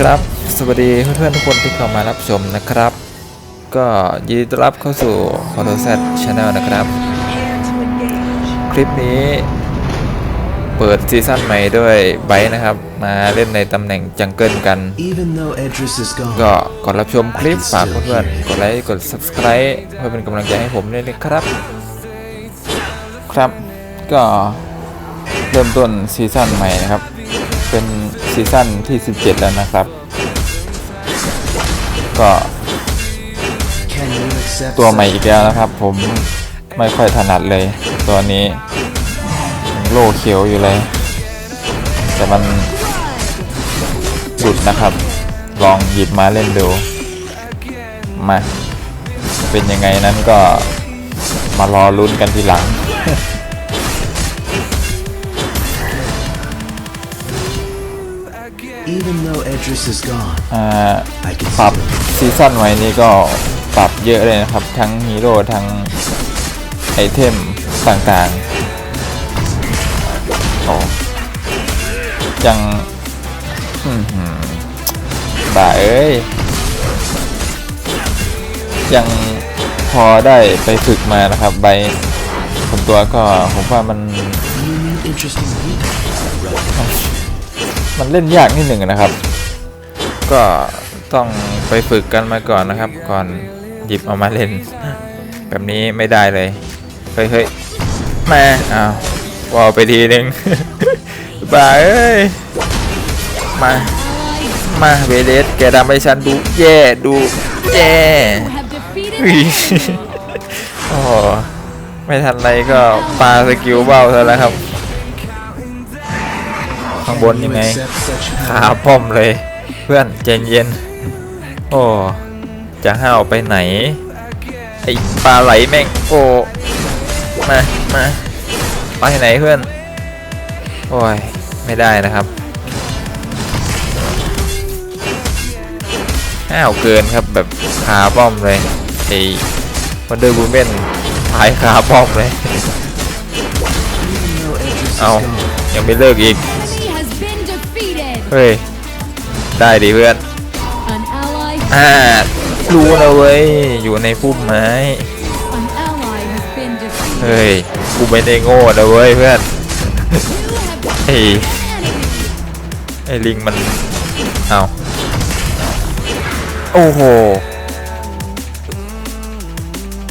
ครับ สวัสดีเพื่อนๆทุกคนที่เข้ามารับชมนะครับ ก็ยินดีต้อนรับเข้าสู่ p h o t o s e t Channel นะครับ คลิปนี้เปิดซีซั่นใหม่ด้วยไบร์ทนะครับ มาเล่นในตำแหน่งจังเกิลกัน Even though Edris is gone, ก็ก่อนรับชมคลิปฝากเพื่อนๆกดไลค์กด Subscribe เพื่อเป็นกำลังใจให้ผมด้วยนะครับ ครับก็เริ่มต้นซีซั่นใหม่นะครับ เป็นซีซั่นที่ 17 แล้วนะครับ ก็ตัวใหม่อีกแล้วนะครับ ผมไม่ค่อยถนัดเลย ตัวนี้โล่เขียวอยู่เลย แต่มันหลุดนะครับ ลองหยิบมาเล่นดู มา เป็นยังไงนั้นก็มารอลุ้นกันทีหลัง ปรับ still ซีซั่นใหม่นี้ก็ปรับเยอะเลยนะครับ ทั้งฮีโร่ทั้งไอเทมต่างๆโอ้ยังอื้อหือบ่าเอ้ย ยังพอได้ไปฝึกมานะครับใบส่วนตัวก็ผมว่ามัน มันเล่นยากนิดหนึ่งนะครับ ก็ต้องไปฝึกกันมาก่อนนะครับ ก่อนหยิบเอามาเล่น แบบนี้ไม่ได้เลย เฮ้ยเฮ้ยมาอ้าววอลไปทีนึง บ้าเอ้ย มา มาเวเลสแกทำให้ฉันดูแย่ดูแย่ have defeated อุ๊ยโอ้ไม่ทันไรก็ปาสกิลเบ้าเธอแล้วครับ ข้างบน Can ยังไงขา power? ป้อมเลย เพื่อนใจเย็น โอ้ จะห้าวไปไหน ไอ้ปลาไหลแม่งโอ้มามาไปไหนเพื่อน โอ้ย ไม่ได้นะครับห้าวเกินครับแบบขาป้อมเลยไอ้วันเดอร์บูเมนหายขาป้อมเลย เอายังไม่เลิกอีก เฮ้ย ได้ดิเพื่อน An ally, อ่ารู้นะเว้ย อยู่ในพุ่มไม้ an ally has been defeated. เฮ้ย กูไม่ได้โง่นะเว้ยเพื่อน You have ไอ้ enemy. ไอ้ลิงมัน เอาโอ้โห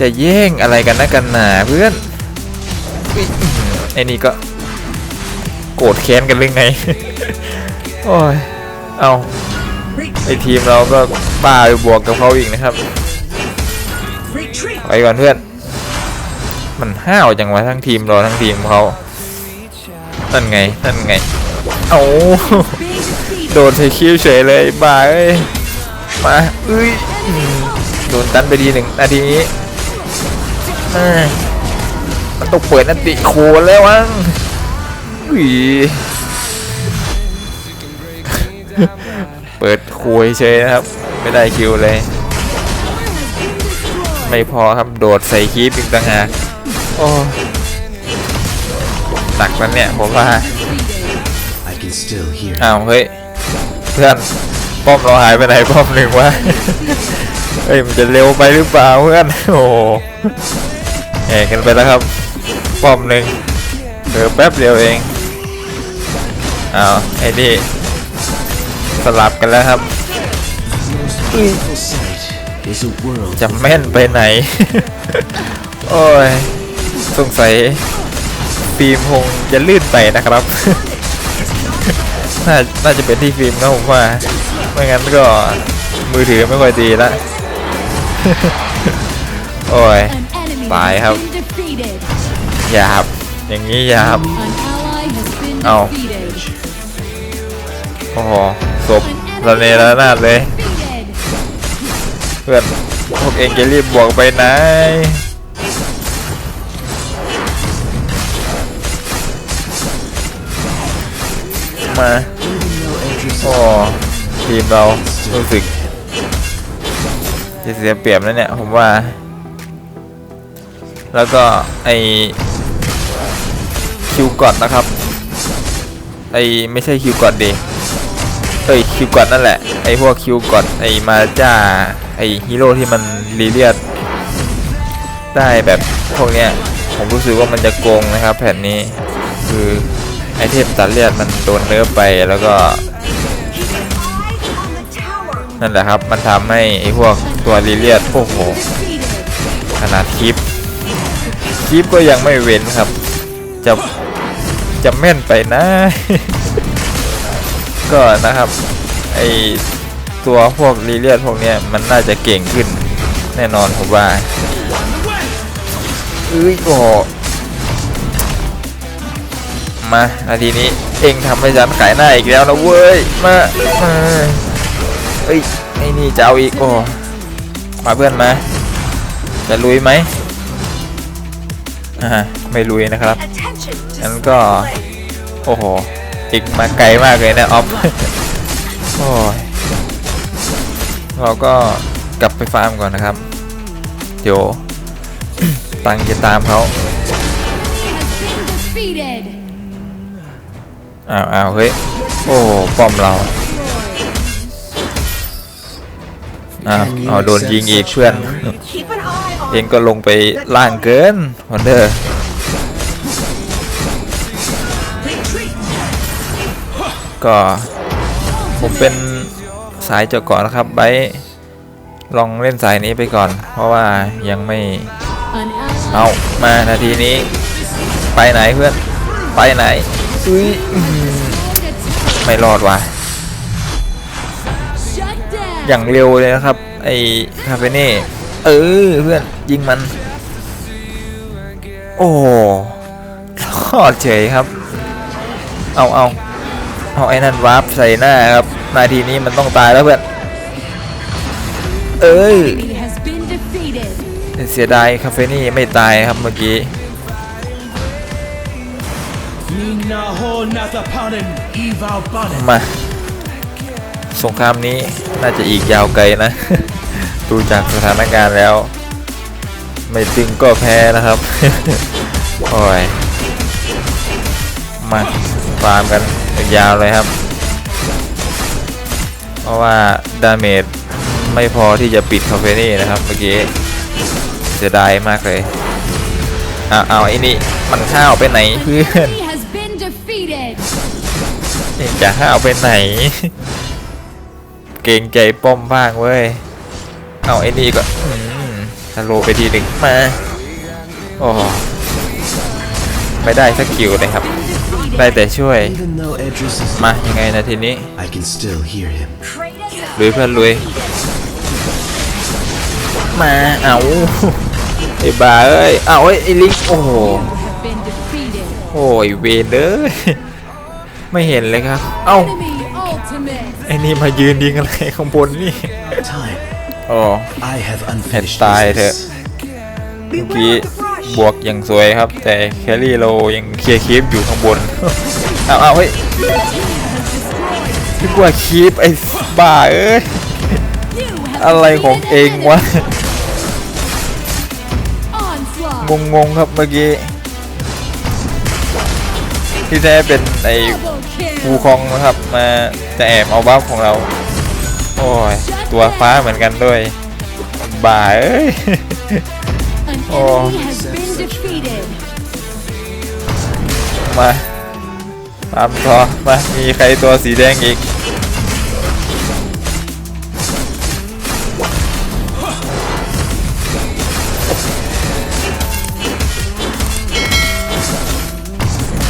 จะแย่งอะไรกันนะกันหนาเพื่อนอุ๊ยอื้อหือไอ้นี่ก็ โกรธแค้นกันหรือไง โอ้ย เอาไอทีมเราก็บ้าไปบวกกับเขาอีกนะครับ ไปก่อนเพื่อน มันห้าวจังวะทั้งทีมเราทั้งทีมเขานั่นไงนั่นไง เอา Being defeated. โดนเทคิวเฉยเลยบ้าเอ้ยมาเอ้ยอืมโดนตันไปทีหนึ่งนาทีนี้อ่ามันต้องเปิดนันติโคแล้วมั้งอุ้ย เปิดคุยเฉยนะครับ ไม่ได้คิวเลย ไม่พอครับโดดใส่คีปอีกต่างหากโอ้หนักแล้วเนี่ยผมว่า I can still hear. อ้าวเฮ้ยเพื่อนป้อมเราหายไปไหนป้อมหนึ่งวะเฮ้ยมันจะเร็วไปหรือเปล่าเพื่อนโอ้โหแห่กันไปแล้วครับป้อมหนึ่งเดี๋ยวแป๊บเดียวเองอ้าวไอ้นี่ส ลับกันแล้วครับ Beautiful sight is a world จะแม่นไปไหน โอ้ย สงสัยฟิล์มคงจะลื่นไปนะครับ น่าน่าจะเป็นที่ฟิล์มนะผมว่า ไม่งั้นก็มือถือไม่ค่อยดีละ โอ้ย An enemy Bye, has have- been defeated. หยาบอย่างนี้หยาบ An ally has been Oh. defeated. โอ้โห ศพระเนระนาดเลย เพื่อนพวกเองจะรีบบวกไปไหนมาโอ้ทีมเรารู้สึกจะเสียเปรียบนะเนี่ยผมว่า แล้วก็ไอคิวกอดนะครับ ไอไม่ใช่คิวกอดดิ เอ้ยคิวกอดนั่นแหละไอพวกคิวกอดไอมาจ้าไอฮีโร่ที่มันรีเลียดได้แบบพวกเนี้ยผมรู้สึกว่ามันจะโกงนะครับ แผ่นนี้คือไอเทมตัดเลือดมันโดนเนื้อไปแล้วก็นั่นแหละครับมันทำให้ไอพวกตัวรีเลียดโอ้โหขนาดคลิปคลิปก็ยังไม่เว้นครับ จะจะแม่นไปนะ ก็นะครับไอตัวพวกรีเลียดพวกเนี้ยมันน่าจะเก่งขึ้นแน่นอนผมว่าเอ้ยโอ้โหมานาทีนี้เองทำให้ฉันขายหน้าอีกแล้วนะเว้ยมามาเอ้ยไอ้นี่จะเอาอีกโอ้มาเพื่อนมาจะลุยไหมอ่าไม่ลุยนะครับงั้นก็โอ้โห อีกมาไกลมากเลยนะออฟโอ้ยเราก็กลับไปฟาร์มก่อนนะครับ เดี๋ยวตังจะตามเขาอ้าวอ้าวเฮ้ย โอ้ป้อมเราอ้าวเอาโดนยิงอีกเพื่อน เองก็ลงไปล่างเกินวันเดอร์ ก็ผมเป็นสายเจาะเกาะนะครับไบลองเล่นสายนี้ไปก่อน เพราะว่ายังไม่เอามานาทีนี้ ไปไหนเพื่อนไปไหนอุ้ยไม่รอดว่ะอย่างเร็วเลยนะครับ ไอ้คาเฟเน่เออเพื่อนยิงมัน โอ้โหรอดเฉยครับ เอาเอา เอาไอ้นั่นวาร์ปใส่หน้าครับ นาทีนี้มันต้องตายแล้วเพื่อน เอ้ย เสียดายคาเฟนี่ไม่ตายครับเมื่อกี้ มา สงครามนี้น่าจะอีกยาวไกลนะ ดูจากสถานการณ์แล้ว ไม่ตึงก็แพ้นะครับ โอ้ย มาฟาร์มกัน ยาวเลยครับ เพราะว่าดาเมจไม่พอที่จะปิดคาเฟนี่นะครับเมื่อกี้เสียดายมากเลยเอาเอาไอ้นี่มันห้าวไปไหนเพื่อน Enemy has been defeated. เองจะห้าวไปไหน เกรงใจป้อมบ้างเว้ย เอาไอ้นี่ก็อืมสโลว์ไปทีหนึ่งมา โอ้โห ไม่ได้สักคิวเลยครับ ได้แต่ช่วย Even though Edris is มายังไงนะทีนี้ I can still hear him. ลุยเพื่อนลุยมาเอาไอ้บ้าเอ้ยเอาไอ้ยไอ้ลิงโอ้โห Have been defeated. โอ้ยเวนเด้อไม่เห็นเลยครับ เอ้า Enemy ultimate. ไอ้นี่มายืนยิงอะไรข้างบนนี่ Time. โอ้ I have unfinished die business. เมื่อกี้ บวกอย่างสวยครับ แต่แครี่เรายังเคลียร์คีปอยู่ข้างบนเอาเอาเฮ้ยนึกว่าคีปไอ้บ้าเอ้ยอะไรของเองวะงงงครับเมื่อกี้ที่แท้เป็นไอ้ฟูคองนะครับมาจะแอบเอาบัฟของเรา โอ้ย ตัวฟ้าเหมือนกันด้วยบ้าเอ้ย An Oh. มาตามต่อมา มีใครตัวสีแดงอีก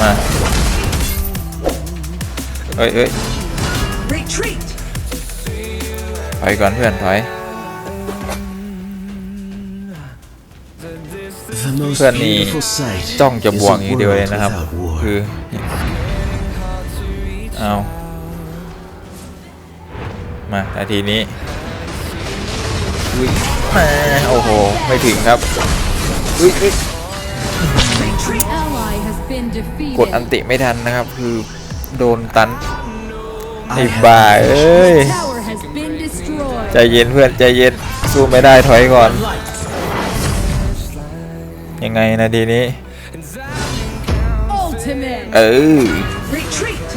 มาเอ้ยเอ้ย Retreat. ถอยก่อนเพื่อนถอย เพื่อนนี่ beautiful sight จ้องจะ is บวก a อย่างเดียวเลย world นะครับ without war. คือเอามานาทีนี้อุ้ยมาโอ้โห ไม่ถึงครับอุ้ยอุ้ย An ally has been กดอัน defeated. ติไม่ทันนะครับ คือโดนตันไอ้ I have บ้าเอ้ย Tower has been destroyed. ใจเย็นเพื่อนใจเย็นสู้ไม่ได้ถอยก่อน ยังไงนาทีนี้ Ultimate. เออ Retreat.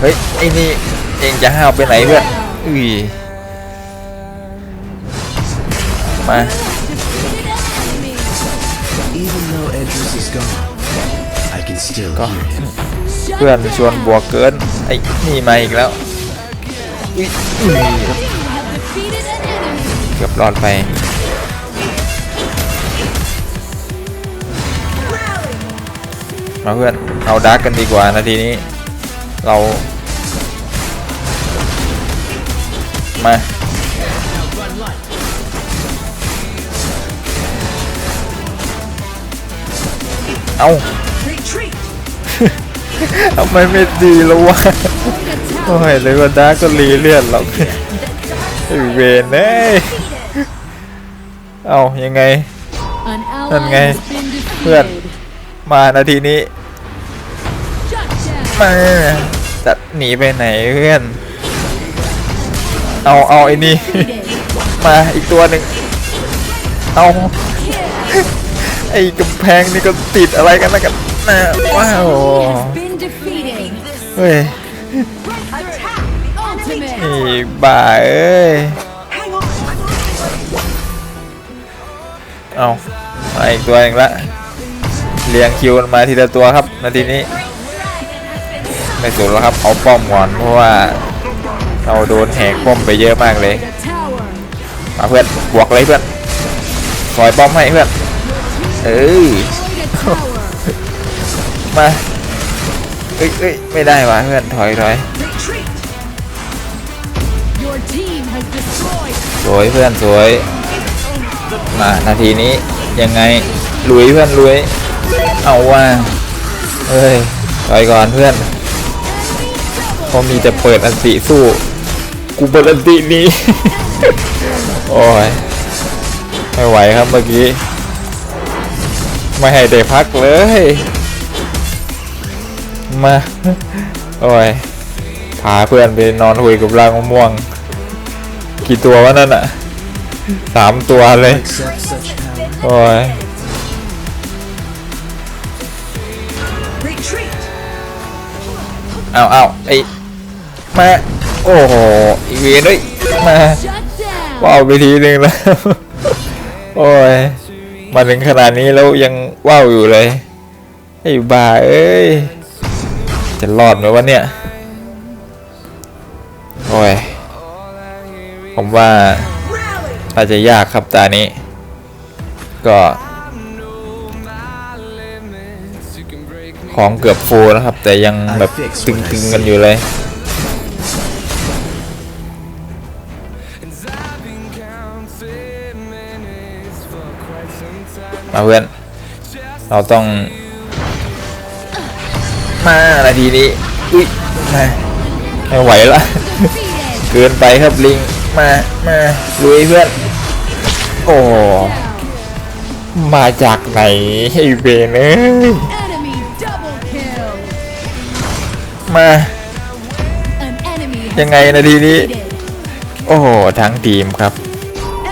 เฮ้ย ไอ้นี่ เองจะห้าวไปไหนเพื่อนอุ้ย มา Defeated an enemy. Even though Edris is gone, I can still Go. hear him. Shut เพื่อน down. ชวนบวกเกิน ไอ้นี่มาอีกแล้วอุ๊ยอุ้ย You have defeated an enemy. เกือบรอดไป มาเพื่อนเอาดาร์กกันดีกว่านาทีนี้ เรามาเอาทำไมไม่ดีแล้ววะโอ้ยเลยว่าดาร์กก็รีเลือดหรอกไอ้เวนเอ้เอายังไง An ally Thân ngay. has been พื่อน. Defeated. มานาทีนี้ Shut down. มาจะหนีไปไหนเพื่อน เอาเอาไอ้นี่ Defeated. มาอีกตัวหนึ่งเอา Kill. ไอ้กำแพงนี่ก็ติดอะไรกันนะกันนะว้าว Has been defeated. เฮ้ย Attack. Ultimate. นี่บ้าเอ้ย Hang on. เอามาอีกตัวหนึ่งละ เรียงคิวกันมาทีละตัวครับนาทีนี้ ไม่สุดแล้วครับเอาป้อมก่อนเพราะว่าเราโดนแหกป้อมไปเยอะมากเลยมาเพื่อนบวกเลยเพื่อนซอยป้อมให้เพื่อนเออ Destroyed a tower. มาเอ้ยเอ้ยไม่ได้ว่ะเพื่อนถอยถอยสวยเพื่อนสวยมานาทีนี้ยังไงลุยเพื่อนลุย เอาว่าเอ้ยถอยก่อนเพื่อนเพราะมีแต่เปิดอันติสู้ กูเปิดอันตินี้ โอ้ย ไม่ไหวครับเมื่อกี้ ไม่ให้ได้พักเลย มา โอ้ย พาเพื่อนไปนอนคุยกับรางมะม่วง กี่ตัววะนั่นอะสามตัวเลย Accept such power. โอ้ย อาเอาไอ้มาโอ้โหอีเวนด้วยมาว้าวไปทีหนึ่งแล้วโอ้ยมาถึงขนาดนี้แล้วยังว้าวอยู่เลยไอ้บ้าเอ้ยจะรอดไหมวะเนี่ยโอ้ยผมว่าอาจจะยากครับตานี้ ก็ ของเกือบฟูลนะครับ แต่ยังแบบตึงๆกันอยู่เลย มาเพื่อน เราต้องมานาทีนี้ อุ้ยมาไม่ไหวละ Defeated. เกินไปครับลิง มา มาลุยเพื่อน โอ้ มาจากไหนไอ้เบนเอ้ย มา An enemy has ยังไงนาทีนี้ defeated. โอ้โห ทั้งทีมครับ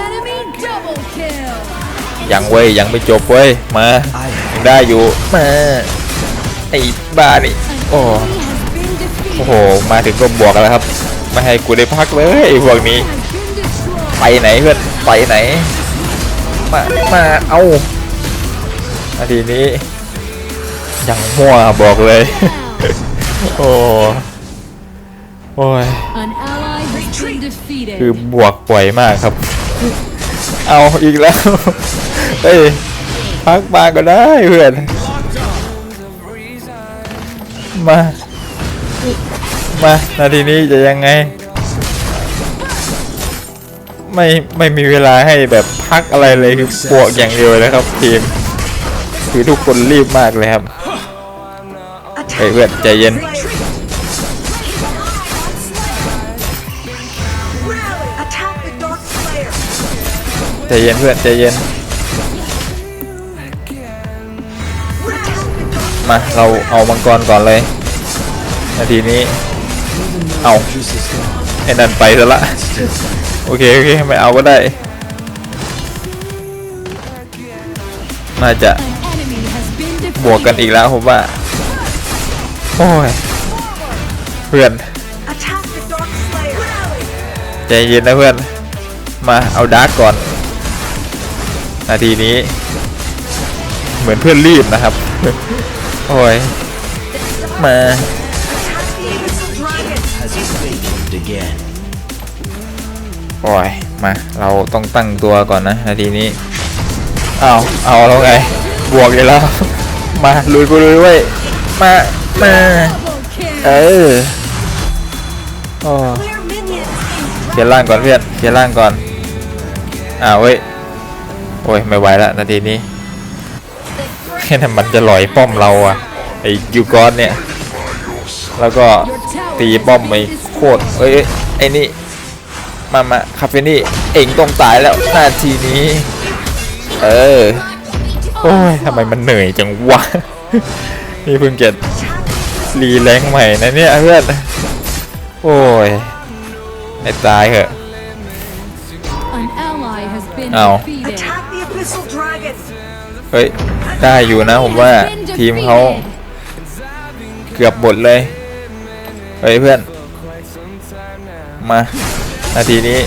Enemy double kill. ยังเว้ย ยังไม่จบเว้ย มา I ยังได้อยู่ มา ไอ้บ้านี่ An โอ้ enemy has been โอ้ defeated. โห มาถึงก็บวกแล้วครับ ไม่ให้กูได้พักเลยไอ้พวกนี้ Has been destroyed. ไปไหนเพื่อน ไปไหน มา มาเอานาทีนี้ยังมั่วบอกเลย Down. โอ้โอ้ย An ally has been defeated. คือบวกป่วยมากครับ เอาอีกแล้ว เฮ้ย พักมาก็ได้เพื่อน มา มา นาทีนี้จะยังไง ไม่ไม่มีเวลาให้แบบพักอะไรเลยคือบวกอย่างเดียวเลยครับทีม คือทุกคนรีบมากเลยครับ เฮ้ย Attack. เพื่อนใจเย็น ใจเย็นเพื่อนใจเย็น มาเราเอามังกรก่อนเลย นาทีนี้ เอาไอ้นั่นไปซะละ โอเคโอเคไม่เอาก็ได้ น่าจะบวกกันอีกแล้วผมว่า โอ้ย เพื่อน ใจเย็นนะเพื่อน มาเอาดาร์กก่อน นาทีนี้ เหมือนเพื่อนรีบนะครับ โอ้ย มาโอ้ย มา เราต้องตั้งตัวก่อนนะนาทีนี้ เอาเอาแล้วไง บวกเลยแล้ว มาลุยกูลุยไว้ย มา มา เออเคลียร์ล่างก่อนเพื่อนเคลียร์ล่างก่อนอ้าวเว้ย โอ้ยไม่ไหวละนาทีนี้แค่นั้นมันจะหลอยป้อมเราอะไอ้ยูกอนเนี่ย แล้วก็ตีป้อมไปโคตรเอ้ยเอ้ยไอ้นี่มามาคาเฟนี่เอ็งต้องตายแล้วนาทีนี้ เออโอ้ยทำไมมันเหนื่อยจังวะนี่เพิ่งจะรีแรงใหม่นะเนี่ยเพื่อนโอ้ยไอ้ตายเหอะ An ally has เฮ้ย ได้อยู่นะผมว่าทีมเขาเกือบหมดเลย เฮ้ยเพื่อน มา นาทีนี้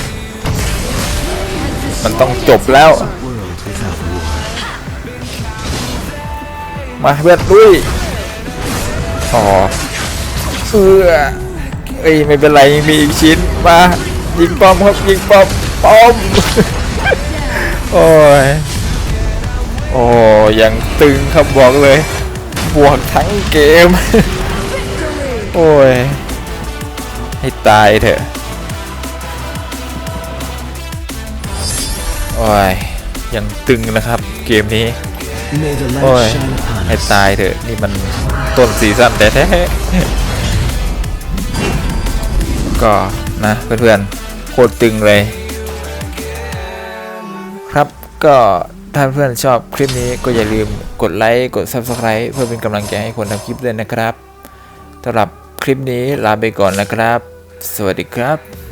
มันต้องจบแล้ว มาเพื่อนดุยอ๋อเออเอ้ยไม่เป็นไรมีอีกชิ้น มา ยิงป้อมครับยิงป้อมป้อม โอ้ย โอ้ยังตึงครับบอกเลย บวกทั้งเกม โอ้ย ให้ตายเถอะ โอ้ย ยังตึงนะครับเกมนี้ โอ้ย ให้ตายเถอะ นี่มันต้นซีซั่นแท้ก็นะเพื่อนๆโคตรตึงเลย ครับก็ ถ้าเพื่อนชอบคลิปนี้ก็อย่าลืมกดไลค์กด Subscribe เพื่อเป็นกำลังใจให้คนทำคลิปด้วยนะครับสำหรับคลิปนี้ลาไปก่อนนะครับ สวัสดีครับ